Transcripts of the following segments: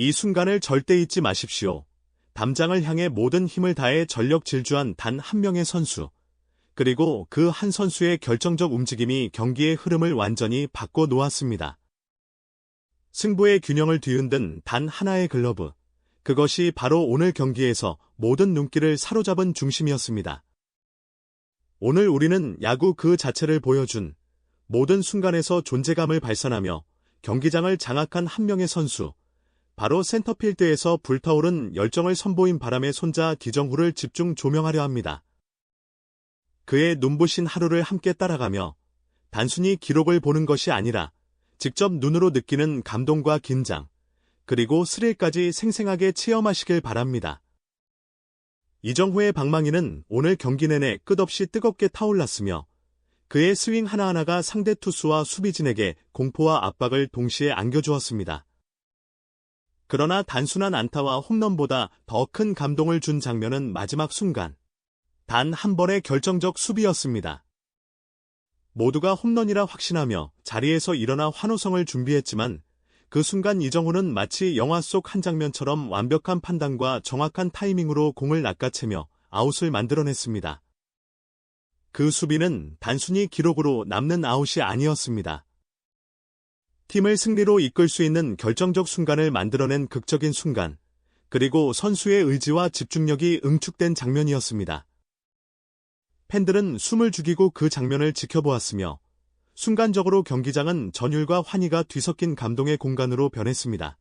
이 순간을 절대 잊지 마십시오. 담장을 향해 모든 힘을 다해 전력 질주한 단 한 명의 선수. 그리고 그 한 선수의 결정적 움직임이 경기의 흐름을 완전히 바꿔 놓았습니다. 승부의 균형을 뒤흔든 단 하나의 글러브. 그것이 바로 오늘 경기에서 모든 눈길을 사로잡은 중심이었습니다. 오늘 우리는 야구 그 자체를 보여준 모든 순간에서 존재감을 발산하며 경기장을 장악한 한 명의 선수, 바로 센터필드에서 불타오른 열정을 선보인 바람의 손자 기정후를 집중 조명하려 합니다. 그의 눈부신 하루를 함께 따라가며 단순히 기록을 보는 것이 아니라 직접 눈으로 느끼는 감동과 긴장, 그리고 스릴까지 생생하게 체험하시길 바랍니다. 이정후의 방망이는 오늘 경기 내내 끝없이 뜨겁게 타올랐으며 그의 스윙 하나하나가 상대 투수와 수비진에게 공포와 압박을 동시에 안겨주었습니다. 그러나 단순한 안타와 홈런보다 더 큰 감동을 준 장면은 마지막 순간. 단 한 번의 결정적 수비였습니다. 모두가 홈런이라 확신하며 자리에서 일어나 환호성을 준비했지만 그 순간 이정우는 마치 영화 속 한 장면처럼 완벽한 판단과 정확한 타이밍으로 공을 낚아채며 아웃을 만들어냈습니다. 그 수비는 단순히 기록으로 남는 아웃이 아니었습니다. 팀을 승리로 이끌 수 있는 결정적 순간을 만들어낸 극적인 순간, 그리고 선수의 의지와 집중력이 응축된 장면이었습니다. 팬들은 숨을 죽이고 그 장면을 지켜보았으며, 순간적으로 경기장은 전율과 환희가 뒤섞인 감동의 공간으로 변했습니다.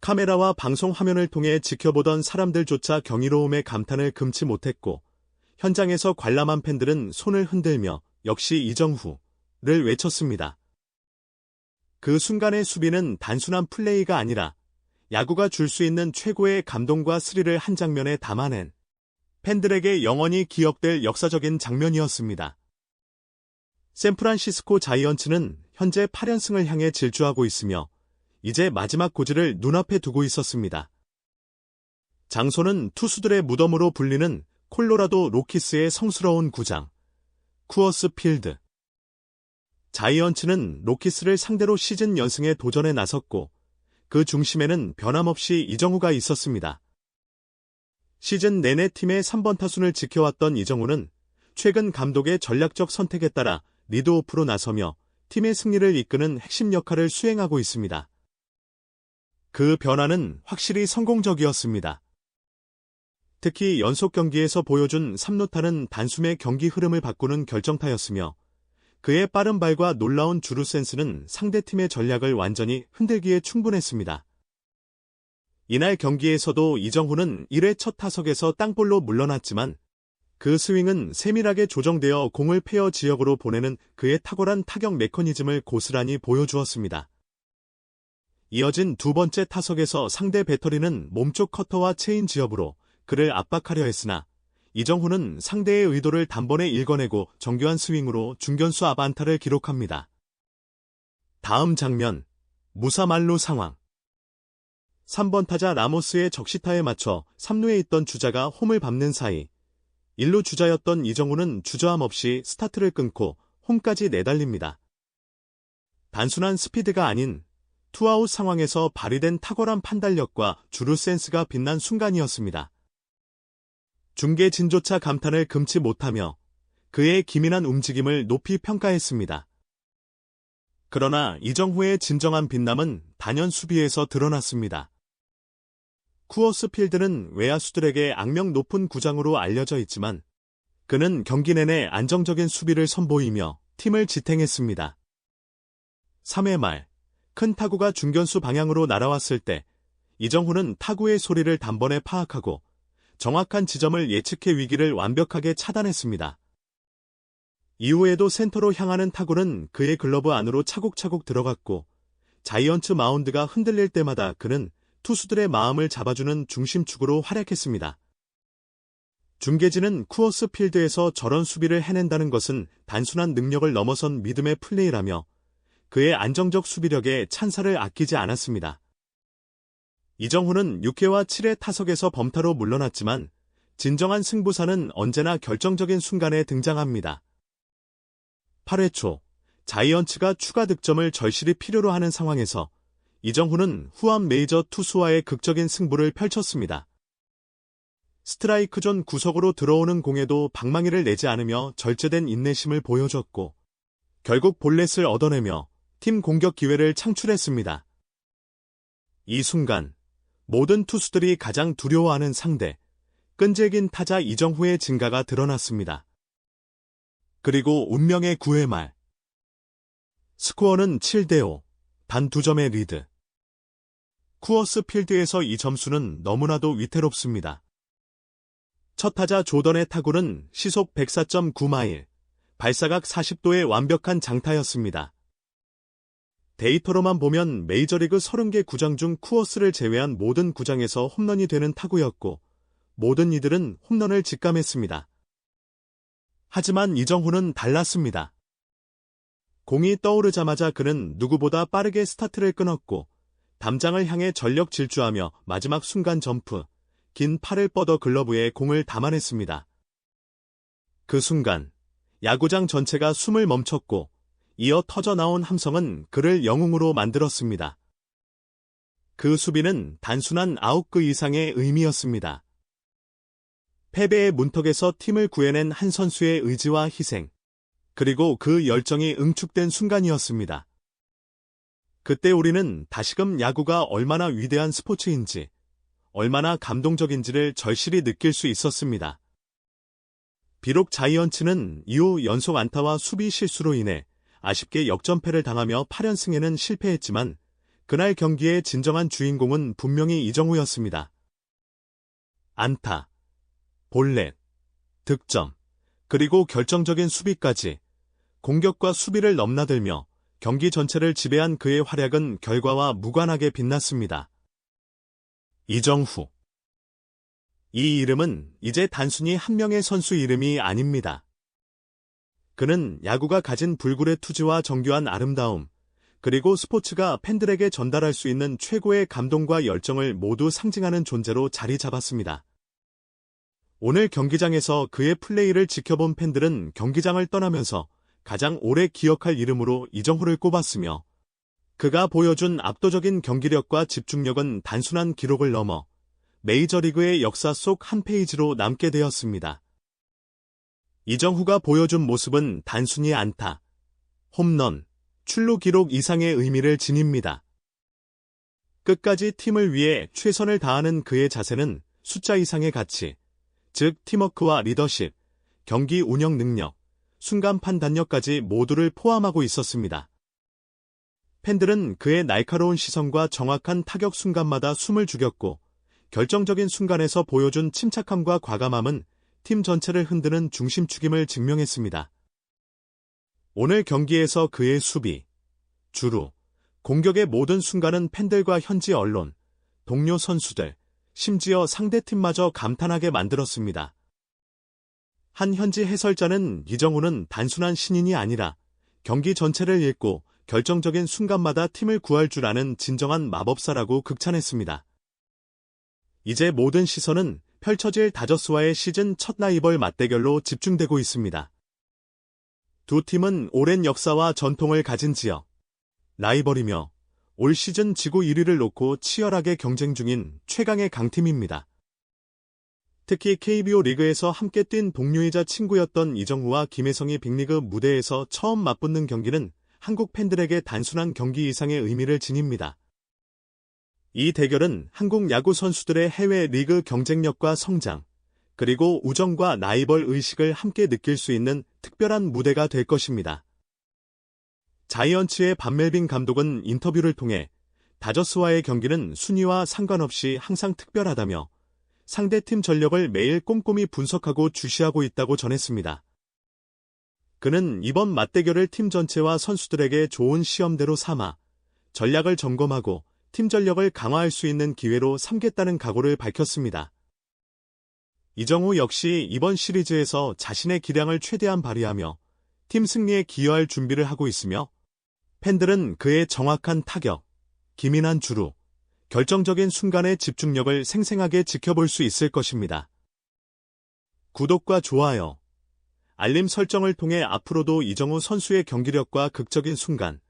카메라와 방송 화면을 통해 지켜보던 사람들조차 경이로움에 감탄을 금치 못했고, 현장에서 관람한 팬들은 손을 흔들며 역시 이정후를 외쳤습니다. 그 순간의 수비는 단순한 플레이가 아니라 야구가 줄 수 있는 최고의 감동과 스릴을 한 장면에 담아낸 팬들에게 영원히 기억될 역사적인 장면이었습니다. 샌프란시스코 자이언츠는 현재 8연승을 향해 질주하고 있으며 이제 마지막 고지를 눈앞에 두고 있었습니다. 장소는 투수들의 무덤으로 불리는 콜로라도 로키스의 성스러운 구장, 쿠어스 필드. 자이언츠는 로키스를 상대로 시즌 연승에 도전에 나섰고 그 중심에는 변함없이 이정우가 있었습니다. 시즌 내내 팀의 3번 타순을 지켜왔던 이정우는 최근 감독의 전략적 선택에 따라 리드오프로 나서며 팀의 승리를 이끄는 핵심 역할을 수행하고 있습니다. 그 변화는 확실히 성공적이었습니다. 특히 연속 경기에서 보여준 3루타는 단숨에 경기 흐름을 바꾸는 결정타였으며 그의 빠른 발과 놀라운 주루 센스는 상대팀의 전략을 완전히 흔들기에 충분했습니다. 이날 경기에서도 이정후는 1회 첫 타석에서 땅볼로 물러났지만 그 스윙은 세밀하게 조정되어 공을 페어 지역으로 보내는 그의 탁월한 타격 메커니즘을 고스란히 보여주었습니다. 이어진 두 번째 타석에서 상대 배터리는 몸쪽 커터와 체인 지업으로 그를 압박하려 했으나 이정후는 상대의 의도를 단번에 읽어내고 정교한 스윙으로 중견수 앞 안타를 기록합니다. 다음 장면, 무사말로 상황. 3번 타자 라모스의 적시타에 맞춰 3루에 있던 주자가 홈을 밟는 사이 1루 주자였던 이정후는 주저함 없이 스타트를 끊고 홈까지 내달립니다. 단순한 스피드가 아닌 투아웃 상황에서 발휘된 탁월한 판단력과 주루 센스가 빛난 순간이었습니다. 중계진조차 감탄을 금치 못하며 그의 기민한 움직임을 높이 평가했습니다. 그러나 이정후의 진정한 빛남은 단연 수비에서 드러났습니다. 쿠어스 필드는 외야수들에게 악명 높은 구장으로 알려져 있지만 그는 경기 내내 안정적인 수비를 선보이며 팀을 지탱했습니다. 3회 말, 큰 타구가 중견수 방향으로 날아왔을 때 이정후는 타구의 소리를 단번에 파악하고 정확한 지점을 예측해 위기를 완벽하게 차단했습니다. 이후에도 센터로 향하는 타구는 그의 글러브 안으로 차곡차곡 들어갔고 자이언츠 마운드가 흔들릴 때마다 그는 투수들의 마음을 잡아주는 중심축으로 활약했습니다. 중계진은 쿠어스 필드에서 저런 수비를 해낸다는 것은 단순한 능력을 넘어선 믿음의 플레이라며 그의 안정적 수비력에 찬사를 아끼지 않았습니다. 이정후는 6회와 7회 타석에서 범타로 물러났지만 진정한 승부사는 언제나 결정적인 순간에 등장합니다. 8회 초 자이언츠가 추가 득점을 절실히 필요로 하는 상황에서 이정후는 후암 메이저 투수와의 극적인 승부를 펼쳤습니다. 스트라이크 존 구석으로 들어오는 공에도 방망이를 내지 않으며 절제된 인내심을 보여줬고 결국 볼넷을 얻어내며 팀 공격 기회를 창출했습니다. 이 순간 모든 투수들이 가장 두려워하는 상대, 끈질긴 타자 이정후의 증가가 드러났습니다. 그리고 운명의 9회 말. 스코어는 7대5, 단 2점의 리드. 쿠어스 필드에서 이 점수는 너무나도 위태롭습니다. 첫 타자 조던의 타구는 시속 104.9마일, 발사각 40도의 완벽한 장타였습니다. 데이터로만 보면 메이저리그 30개 구장 중 쿠어스를 제외한 모든 구장에서 홈런이 되는 타구였고, 모든 이들은 홈런을 직감했습니다. 하지만 이정후는 달랐습니다. 공이 떠오르자마자 그는 누구보다 빠르게 스타트를 끊었고, 담장을 향해 전력 질주하며 마지막 순간 점프, 긴 팔을 뻗어 글러브에 공을 담아냈습니다. 그 순간, 야구장 전체가 숨을 멈췄고, 이어 터져 나온 함성은 그를 영웅으로 만들었습니다. 그 수비는 단순한 아웃그 이상의 의미였습니다. 패배의 문턱에서 팀을 구해낸 한 선수의 의지와 희생, 그리고 그 열정이 응축된 순간이었습니다. 그때 우리는 다시금 야구가 얼마나 위대한 스포츠인지, 얼마나 감동적인지를 절실히 느낄 수 있었습니다. 비록 자이언츠는 이후 연속 안타와 수비 실수로 인해 아쉽게 역전패를 당하며 8연승에는 실패했지만 그날 경기의 진정한 주인공은 분명히 이정우였습니다. 안타, 볼넷, 득점, 그리고 결정적인 수비까지 공격과 수비를 넘나들며 경기 전체를 지배한 그의 활약은 결과와 무관하게 빛났습니다. 이정후 이 이름은 이제 단순히 한 명의 선수 이름이 아닙니다. 그는 야구가 가진 불굴의 투지와 정교한 아름다움, 그리고 스포츠가 팬들에게 전달할 수 있는 최고의 감동과 열정을 모두 상징하는 존재로 자리 잡았습니다. 오늘 경기장에서 그의 플레이를 지켜본 팬들은 경기장을 떠나면서 가장 오래 기억할 이름으로 이정후를 꼽았으며 그가 보여준 압도적인 경기력과 집중력은 단순한 기록을 넘어 메이저리그의 역사 속 한 페이지로 남게 되었습니다. 이정후가 보여준 모습은 단순히 안타, 홈런, 출루 기록 이상의 의미를 지닙니다. 끝까지 팀을 위해 최선을 다하는 그의 자세는 숫자 이상의 가치, 즉 팀워크와 리더십, 경기 운영 능력, 순간 판단력까지 모두를 포함하고 있었습니다. 팬들은 그의 날카로운 시선과 정확한 타격 순간마다 숨을 죽였고 결정적인 순간에서 보여준 침착함과 과감함은 팀 전체를 흔드는 중심축임을 증명했습니다. 오늘 경기에서 그의 수비, 주루, 공격의 모든 순간은 팬들과 현지 언론, 동료 선수들, 심지어 상대팀마저 감탄하게 만들었습니다. 한 현지 해설자는 이정우는 단순한 신인이 아니라 경기 전체를 읽고 결정적인 순간마다 팀을 구할 줄 아는 진정한 마법사라고 극찬했습니다. 이제 모든 시선은 펼쳐질 다저스와의 시즌 첫 라이벌 맞대결로 집중되고 있습니다. 두 팀은 오랜 역사와 전통을 가진 지역, 라이벌이며 올 시즌 지구 1위를 놓고 치열하게 경쟁 중인 최강의 강팀입니다. 특히 KBO 리그에서 함께 뛴 동료이자 친구였던 이정후와 김혜성이 빅리그 무대에서 처음 맞붙는 경기는 한국 팬들에게 단순한 경기 이상의 의미를 지닙니다. 이 대결은 한국 야구 선수들의 해외 리그 경쟁력과 성장, 그리고 우정과 라이벌 의식을 함께 느낄 수 있는 특별한 무대가 될 것입니다. 자이언츠의 반멜빈 감독은 인터뷰를 통해 다저스와의 경기는 순위와 상관없이 항상 특별하다며 상대팀 전력을 매일 꼼꼼히 분석하고 주시하고 있다고 전했습니다. 그는 이번 맞대결을 팀 전체와 선수들에게 좋은 시험대로 삼아 전략을 점검하고 팀 전력을 강화할 수 있는 기회로 삼겠다는 각오를 밝혔습니다. 이정우 역시 이번 시리즈에서 자신의 기량을 최대한 발휘하며 팀 승리에 기여할 준비를 하고 있으며 팬들은 그의 정확한 타격, 기민한 주루, 결정적인 순간의 집중력을 생생하게 지켜볼 수 있을 것입니다. 구독과 좋아요, 알림 설정을 통해 앞으로도 이정우 선수의 경기력과 극적인 순간,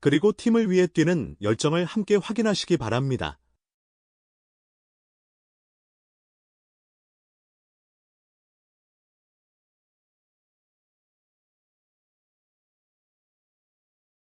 그리고 팀을 위해 뛰는 열정을 함께 확인하시기 바랍니다.